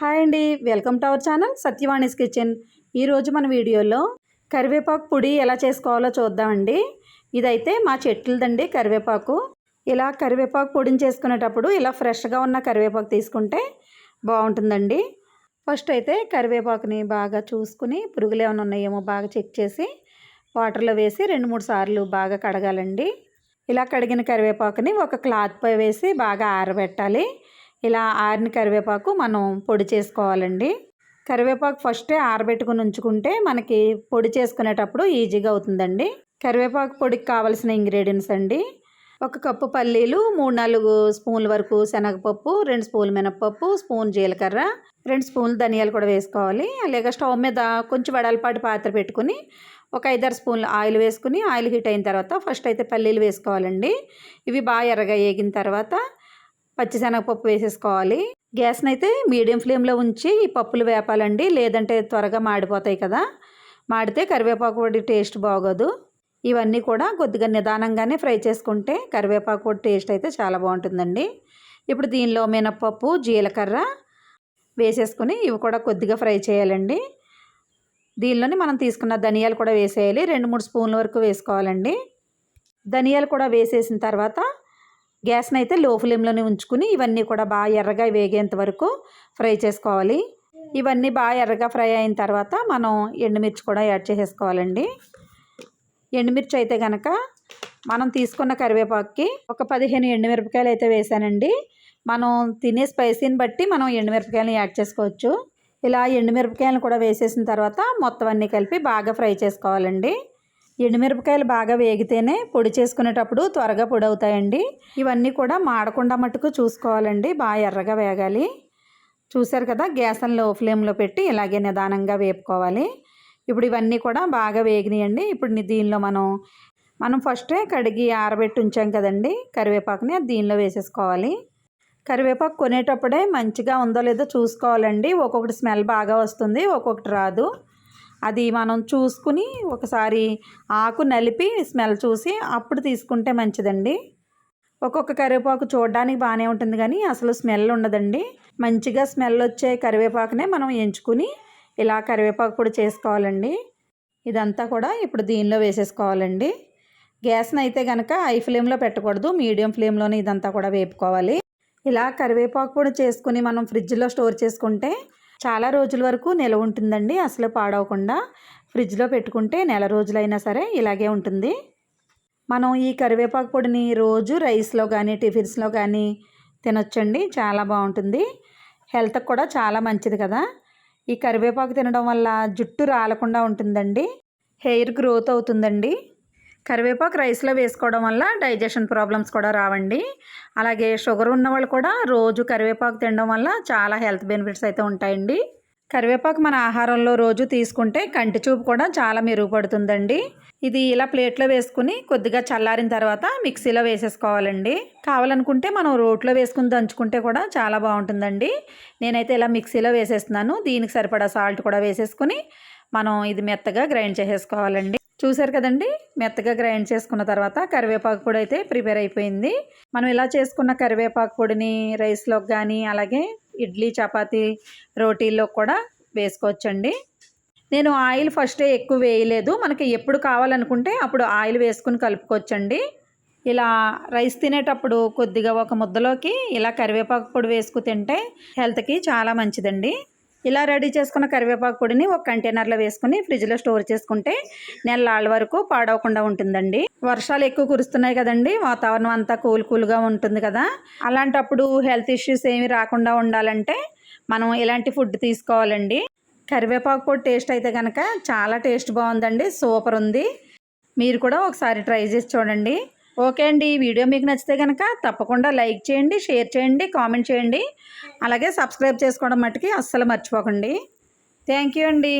Hi అండి. Welcome to our channel Satyavani's kitchen. ఈరోజు మన వీడియోలో కరివేపాకు పొడి ఎలా చేసుకోవాలో చూద్దామండి. ఇదైతే మా చెట్లదండి కరివేపాకు. ఇలా కరివేపాకు పొడిని చేసుకునేటప్పుడు ఇలా ఫ్రెష్గా ఉన్న కరివేపాకు తీసుకుంటే బాగుంటుందండి. ఫస్ట్ అయితే కరివేపాకుని బాగా చూసుకుని పురుగులు ఏమైనా ఉన్నాయేమో బాగా చెక్ చేసి వాటర్లో వేసి రెండు మూడు సార్లు బాగా కడగాలండి. ఇలా కడిగిన కరివేపాకుని ఒక క్లాత్పై వేసి బాగా ఆరబెట్టాలి. ఇలా ఆరిన కరివేపాకు మనం పొడి చేసుకోవాలండి. కరివేపాకు ఫస్టే ఆరబెట్టుకుని ఉంచుకుంటే మనకి పొడి చేసుకునేటప్పుడు ఈజీగా అవుతుందండి. కరివేపాకు పొడికి కావాల్సిన ఇంగ్రీడియంట్స్ అండి. ఒక కప్పు పల్లీలు మూడు నాలుగు స్పూన్ల వరకు శనగపప్పు రెండు స్పూన్లు మినపప్పు స్పూన్ జీలకర్ర రెండు స్పూన్లు ధనియాలు కూడా వేసుకోవాలి. అలాగే స్టవ్ మీద కొంచెం వెడల్పాటి పాత్ర పెట్టుకుని ఒక ఐదారు స్పూన్లు ఆయిల్ వేసుకుని ఆయిల్ హీట్ అయిన తర్వాత ఫస్ట్ అయితే పల్లీలు వేసుకోవాలండి. ఇవి బాగా ఎర్రగా వేగిన తర్వాత పచ్చిశనగపప్పు వేసేసుకోవాలి. గ్యాస్ని అయితే మీడియం ఫ్లేమ్లో ఉంచి ఈ పప్పులు వేపాలండి. లేదంటే త్వరగా మాడిపోతాయి కదా. మాడితే కరివేపాకు పొడి టేస్ట్ బాగోదు. ఇవన్నీ కూడా కొద్దిగా నిదానంగానే ఫ్రై చేసుకుంటే కరివేపాకు పొడి టేస్ట్ అయితే చాలా బాగుంటుందండి. ఇప్పుడు దీనిలో మినప్పప్పు జీలకర్ర వేసేసుకుని ఇవి కూడా కొద్దిగా ఫ్రై చేయాలండి. దీనిలోని మనం తీసుకున్న ధనియాలు కూడా వేసేయాలి. రెండు మూడు స్పూన్ల వరకు వేసుకోవాలండి. ధనియాలు కూడా వేసేసిన తర్వాత గ్యాస్ని అయితే లో ఫ్లేమ్లోనే ఉంచుకుని ఇవన్నీ కూడా బాగా ఎర్రగా వేగేంత వరకు ఫ్రై చేసుకోవాలి. ఇవన్నీ బాగా ఎర్రగా ఫ్రై అయిన తర్వాత మనం ఎండుమిర్చి కూడా యాడ్ చేసేసుకోవాలండి. ఎండుమిర్చి అయితే కనుక మనం తీసుకున్న కరివేపాకుకి ఒక పదిహేను ఎండుమిరపకాయలు అయితే వేసానండి. మనం తినే స్పైసీని బట్టి మనం ఎండుమిరపకాయలను యాడ్ చేసుకోవచ్చు. ఇలా ఎండుమిరపకాయలను కూడా వేసేసిన తర్వాత మొత్తం అన్నీ కలిపి బాగా ఫ్రై చేసుకోవాలండి. ఎండుమిరపకాయలు బాగా వేగితేనే పొడి చేసుకునేటప్పుడు త్వరగా పొడి అవుతాయండి ఇవన్నీ కూడా మాడకుండా మట్టుకు చూసుకోవాలండి. బాగా ఎర్రగా వేగాలి. చూశారు కదా గ్యాసన్లో ఫ్లేమ్లో పెట్టి ఇలాగే నిదానంగా వేపుకోవాలి. ఇప్పుడు ఇవన్నీ కూడా బాగా వేగినాయండి. ఇప్పుడు దీనిలో మనం మనం ఫస్టే కడిగి ఆరబెట్టి ఉంచాం కదండి కరివేపాకుని దీనిలో వేసేసుకోవాలి. కరివేపాకు కొనేటప్పుడే మంచిగా ఉందో లేదో చూసుకోవాలండి. ఒక్కొక్కటి స్మెల్ బాగా వస్తుంది ఒక్కొక్కటి రాదు. అది మనం చూసుకుని ఒకసారి ఆకు నలిపి స్మెల్ చూసి అప్పుడు తీసుకుంటే మంచిదండి. ఒక్కొక్క కరివేపాకు చూడడానికి బాగానే ఉంటుంది కానీ అసలు స్మెల్ ఉండదండి. మంచిగా స్మెల్ వచ్చే కరివేపాకునే మనం ఎంచుకుని ఇలా కరివేపాకు కూడా చేసుకోవాలండి. ఇదంతా కూడా ఇప్పుడు దీనిలో వేసేసుకోవాలండి. గ్యాస్ని అయితే కనుక హై ఫ్లేమ్లో పెట్టకూడదు మీడియం ఫ్లేమ్లోనే ఇదంతా కూడా వేపుకోవాలి. ఇలా కరివేపాకు కూడా చేసుకుని మనం ఫ్రిడ్జ్లో స్టోర్ చేసుకుంటే చాలా రోజుల వరకు నిలవ ఉంటుందండి అసలు పాడవకుండా. ఫ్రిడ్జ్లో పెట్టుకుంటే నెల రోజులైనా సరే ఇలాగే ఉంటుంది. మనం ఈ కరివేపాకు పొడిని రోజు రైస్లో కానీ టిఫిన్స్లో కానీ తినొచ్చండి చాలా బాగుంటుంది. హెల్త్కి కూడా చాలా మంచిది కదా. ఈ కరివేపాకు తినడం వల్ల జుట్టు రాలకుండా ఉంటుందండి హెయిర్ గ్రోత్ అవుతుందండి. కరివేపాకు రైస్లో వేసుకోవడం వల్ల డైజెషన్ ప్రాబ్లమ్స్ కూడా రావండి. అలాగే షుగర్ ఉన్న వాళ్ళు కూడా రోజు కరివేపాకు తినడం వల్ల చాలా హెల్త్ బెనిఫిట్స్ అయితే ఉంటాయండి. కరివేపాకు మన ఆహారంలో రోజు తీసుకుంటే కంటి చూపు కూడా చాలా మెరుగుపడుతుందండి. ఇది ఇలా ప్లేట్లో వేసుకుని కొద్దిగా చల్లారిన తర్వాత మిక్సీలో వేసేసుకోవాలండి. కావాలనుకుంటే మనం రోట్లో వేసుకుని దంచుకుంటే కూడా చాలా బాగుంటుందండి. నేనైతే ఇలా మిక్సీలో వేసేస్తున్నాను. దీనికి సరిపడా సాల్ట్ కూడా వేసేసుకుని మనం ఇది మెత్తగా గ్రైండ్ చేసేసుకోవాలండి. చూసారు కదండి? మెత్తగా గ్రైండ్ చేసుకున్న తర్వాత కరివేపాకు పొడి అయితే ప్రిపేర్ అయిపోయింది. మనం ఇలా చేసుకున్న కరివేపాకు పొడిని రైస్లోకి కానీ అలాగే ఇడ్లీ చపాతీ రోటీల్లో కూడా వేసుకోవచ్చండి. నేను ఆయిల్ ఫస్టే ఎక్కువ వేయలేదు. మనకి ఎప్పుడు కావాలనుకుంటే అప్పుడు ఆయిల్ వేసుకుని కలుపుకోవచ్చండి. ఇలా రైస్ తినేటప్పుడు కొద్దిగా ఒక ముద్దలోకి ఇలా కరివేపాకు పొడి వేసుకు తింటే హెల్త్కి చాలా మంచిదండి. ఇలా రెడీ చేసుకున్న కరివేపాకు పొడిని ఒక కంటైనర్లో వేసుకుని ఫ్రిడ్జ్లో స్టోర్ చేసుకుంటే నెలలాళ్ళ వరకు పాడవకుండా ఉంటుందండి. వర్షాలు ఎక్కువ కురుస్తున్నాయి కదండి. వాతావరణం అంతా కూల్ కూల్గా ఉంటుంది కదా. అలాంటప్పుడు హెల్త్ ఇష్యూస్ ఏమి రాకుండా ఉండాలంటే మనం ఇలాంటి ఫుడ్ తీసుకోవాలండి? కరివేపాకు పొడి టేస్ట్ అయితే కనుక చాలా టేస్ట్ బాగుందండి. సూపర్ ఉంది. మీరు కూడా ఒకసారి ట్రై చేసి చూడండి. ఓకే అండి. ఈ వీడియో మీకు నచ్చితే కనుక తప్పకుండా లైక్ చేయండి షేర్ చేయండి కామెంట్ చేయండి. అలాగే సబ్స్క్రైబ్ చేసుకోవడం మట్టుకి అస్సలు మర్చిపోకండి. థ్యాంక్ యూ అండి.